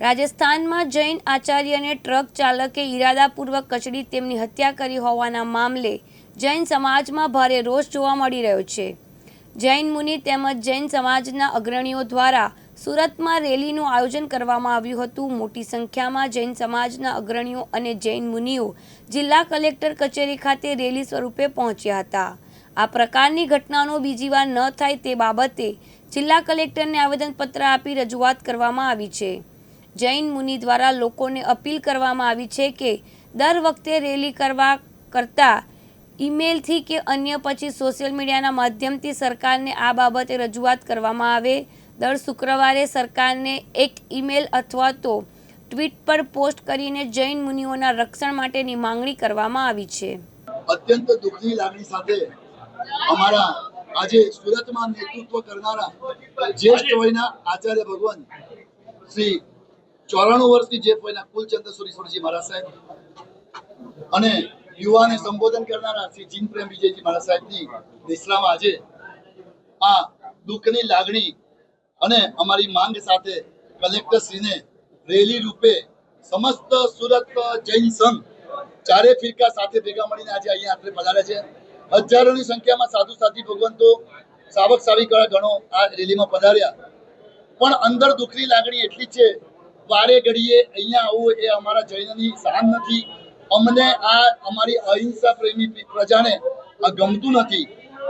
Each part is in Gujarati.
રાજસ્થાનમાં જૈન આચાર્યને ટ્રક ચાલકે ઈરાદાપૂર્વક કચડી તેમની હત્યા કરી હોવાના મામલે જૈન સમાજમાં ભારે રોષ જોવા મળી રહ્યો છે. જૈન મુનિ તેમજ જૈન સમાજના અગ્રણીઓ દ્વારા સુરતમાં રેલીનું આયોજન કરવામાં આવ્યું હતું. મોટી સંખ્યામાં જૈન સમાજના અગ્રણીઓ અને જૈન મુનિઓ જિલ્લા કલેક્ટર કચેરી ખાતે રેલી સ્વરૂપે પહોંચ્યા હતા. આ પ્રકારની ઘટનાનો બીજી વાર ન થાય તે બાબતે જિલ્લા કલેક્ટરને આવેદનપત્ર આપી રજૂઆત કરવામાં આવી છે. જૈન મુનિ દ્વારા લોકોને અપીલ કરવામાં આવી છે કે દર વખતે રેલી કરવા કરતાં ઈમેલથી કે અન્ય પછી સોશિયલ મીડિયાના માધ્યમથી સરકારને આ બાબતે રજૂઆત કરવામાં આવે. દર શુક્રવારે સરકારને એક ઈમેલ અથવા તો ટ્વીટ પર પોસ્ટ કરીને જૈન મુનિઓના રક્ષણ માટેની માંગણી કરવામાં આવી છે. અત્યંત દુઃખની લાગણી સાથે અમારા આજે સુરતમાં નેતૃત્વ કરનારા જ્યેષ્ઠ વયના આચાર્ય ભગવાન શ્રી ચોરાણું વર્ષની જે વયના કુલચંદ્ર સુરેશ્વરજી મહારાજ સાહેબ અને યુવાને સંબોધન કરનારા શ્રી જીન વિજયજી મહારાજ સાહેબની નિશ્રામાં આજે આ દુઃખની લાગણી અને અમારી માંગ સાથે કલેક્ટરશ્રીને રેલી રૂપે સમસ્ત સુરત જૈન સંઘ ચારે ફિરકા સાથે ભેગા મળીને આજે અહીંયા આપણે પધાર્યા છે. હજારોની સંખ્યામાં સાધુ સાથી ભગવંતો, સાવક સાવિકા ગણો આ રેલીમાં પધાર્યા. પણ અંદર દુઃખની લાગણી એટલી છે વારે ઘડીએ અહીંયા આવવું એ અમારા જૈનની શાન નથી. અમને આ અમારી અહિંસા પ્રેમી પ્રજાને આ ગમતું નથી.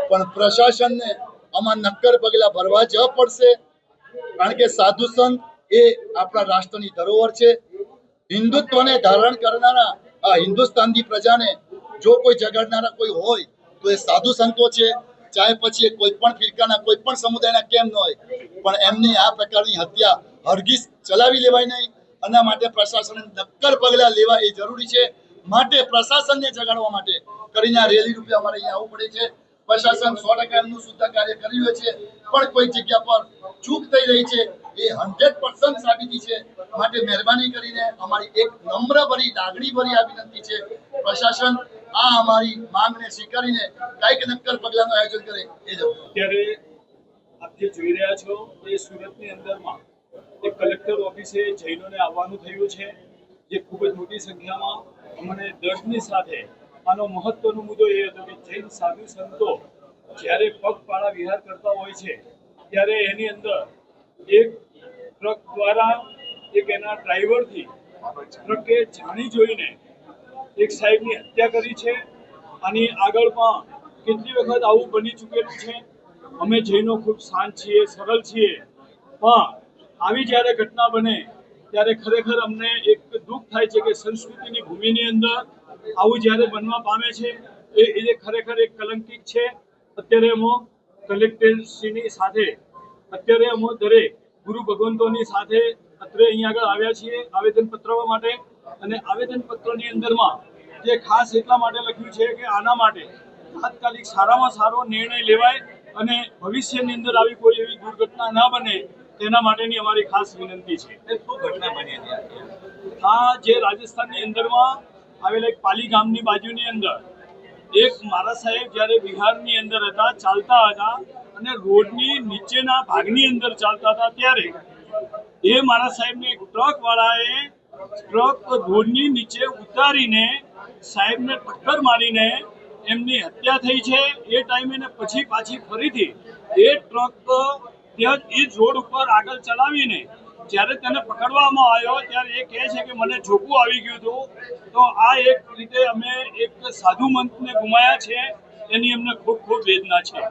પણ પ્રશાસનને આમાં નક્કર પગલા ભરવા જ પડશે. કારણ કે સાધુ સંત એ આપણા રાષ્ટ્રની ધરોહર છે. હિન્દુત્વને ધારણ કરનારા આ હિન્દુસ્તાનની પ્રજાને જો કોઈ જગાડનારા કોઈ હોય, તો એ સાધુ સંતો છે. ચાહે પછી કોઈ પણ ફિરકાના કોઈ પણ સમુદાયના કેમ ન હોય. પણ એમની આ પ્રકારની હત્યા હરગીઝ ચલાવી લેવાય નહીં. આના માટે પ્રશાસને નક્કર પગલાં લેવા એ જરૂરી છે. માટે પ્રશાસનને જગાડવા માટે કરીને રેલી રૂપે અમારે અહીંયા આવવું પડે છે. પ્રશાસન સો ટકા એમનું શુદ્ધ કાર્ય કરી રહ્યું છે. પણ કોઈ જગ્યા પર ચૂક થઈ રહી છે એ હંડ્રેડ પર્સન્ટ સાબિતી છે. માટે મહેરબાની કરીને અમારી એક નમ્ર ભરી લાગણી ભરી આ વિનંતી છે. પ્રશાસન આ અમારી માંગને સ્વીકારીને કાંઈક નક્કર પગલાંનું આયોજન કરે એ જ અત્યારે આપ જે જોઈ રહ્યા છો એ સુરતની અંદરમાં એક કલેક્ટર ઓફિસે જૈનોને આવવાનું થયું છે, જે ખૂબ જ મોટી સંખ્યામાં અમને દર્દની સાથે આનો મહત્વનો મુદ્દો એ હતો કે જૈન સાધુ સંતો જ્યારે પગપાળા વિહાર કરતા હોય છે, ત્યારે એની અંદર એક ટ્રક દ્વારા એક એના ડ્રાઈવરથી ટ્રકે જાણી જોઈને એક સાહેબની હત્યા કરી છે. આની આગળ પણ કેટલી વખત આવું બની ચૂકેલું છે? અમે જૈનો ખૂબ શાંત છીએ, સરળ છીએ. પણ આવી જ્યારે ઘટના બને, ત્યારે ખરેખર અમને એક દુઃખ થાય છે કે સંસ્કૃતિની ભૂમિની અંદર આવું જ્યારે બનવા પામે છે, એ એ ખરેખર એક કલંકિત છે. અત્યારે અમો કલેક્ટરશ્રીની સાથે, અત્યારે અમો દરેક ગુરુ ભગવંતોની સાથે અત્રે અહીંયા આગળ આવ્યા છીએ આવેદનપત્ર માટે. અને આવેદનપત્રની અંદરમાં જે ખાસ એટલા માટે લખ્યું છે કે આના માટે તાત્કાલિક સારામાં સારો નિર્ણય લેવાય અને ભવિષ્યની અંદર આવી કોઈ એવી દુર્ઘટના ના બને તેના માટેની અમારી ખાસ વિનંતી છે. આ જે રાજસ્થાનની અંદરમાં આવેલા એક પાલી ગામની બાજુની અંદર એક મારા સાહેબ જ્યારે બિહારની અંદર હતા ચાલતા હતા અને રોડની નીચેના ભાગની અંદર ચાલતા હતા ત્યારે એ મારા સાહેબને એક ટ્રક વાળાએ ટ્રક રોડની નીચે ઉતારીને સાહેબને ટક્કર મારીને એમની હત્યા થઈ છે. એ ટાઈમે પછી પાછી ફરીથી એ ટ્રક જ એ જ ઉપર આગળ ચલાવીને જ્યારે તેને પકડવામાં આવ્યો, ત્યારે એ કહે છે કે મને જોખું આવી ગયું હતું. તો આ એક રીતે અમે એક સાધુ મંતને ગુમાયા છે. એની અમને ખૂબ ખૂબ વેદના છે.